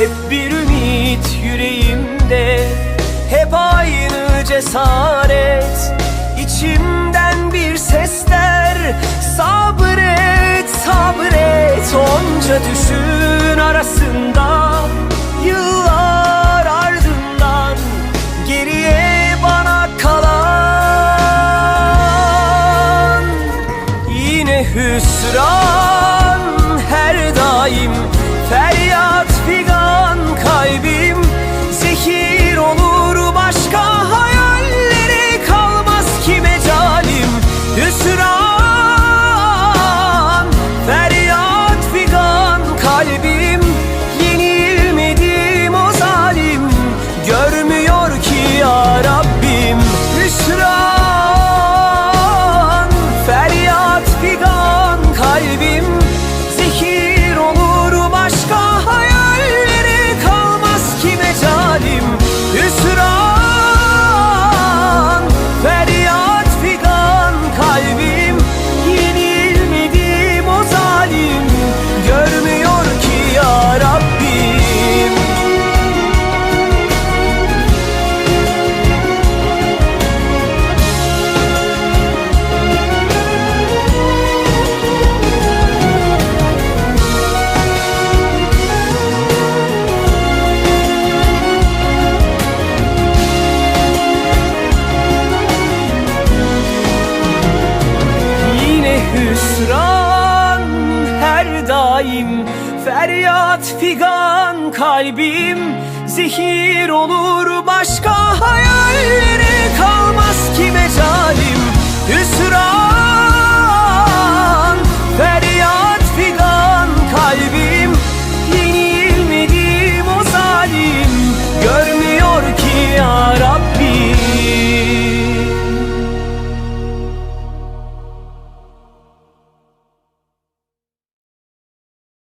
Hep bir ümit yüreğimde Hep aynı cesaret. İçimden bir sesler Sabret, sabret. Onca düşün arasında Yıllar ardından Geriye bana kalan. Yine hüsran her daim Feryat figan kalbim daim Feryat figan kalbim Zehir olur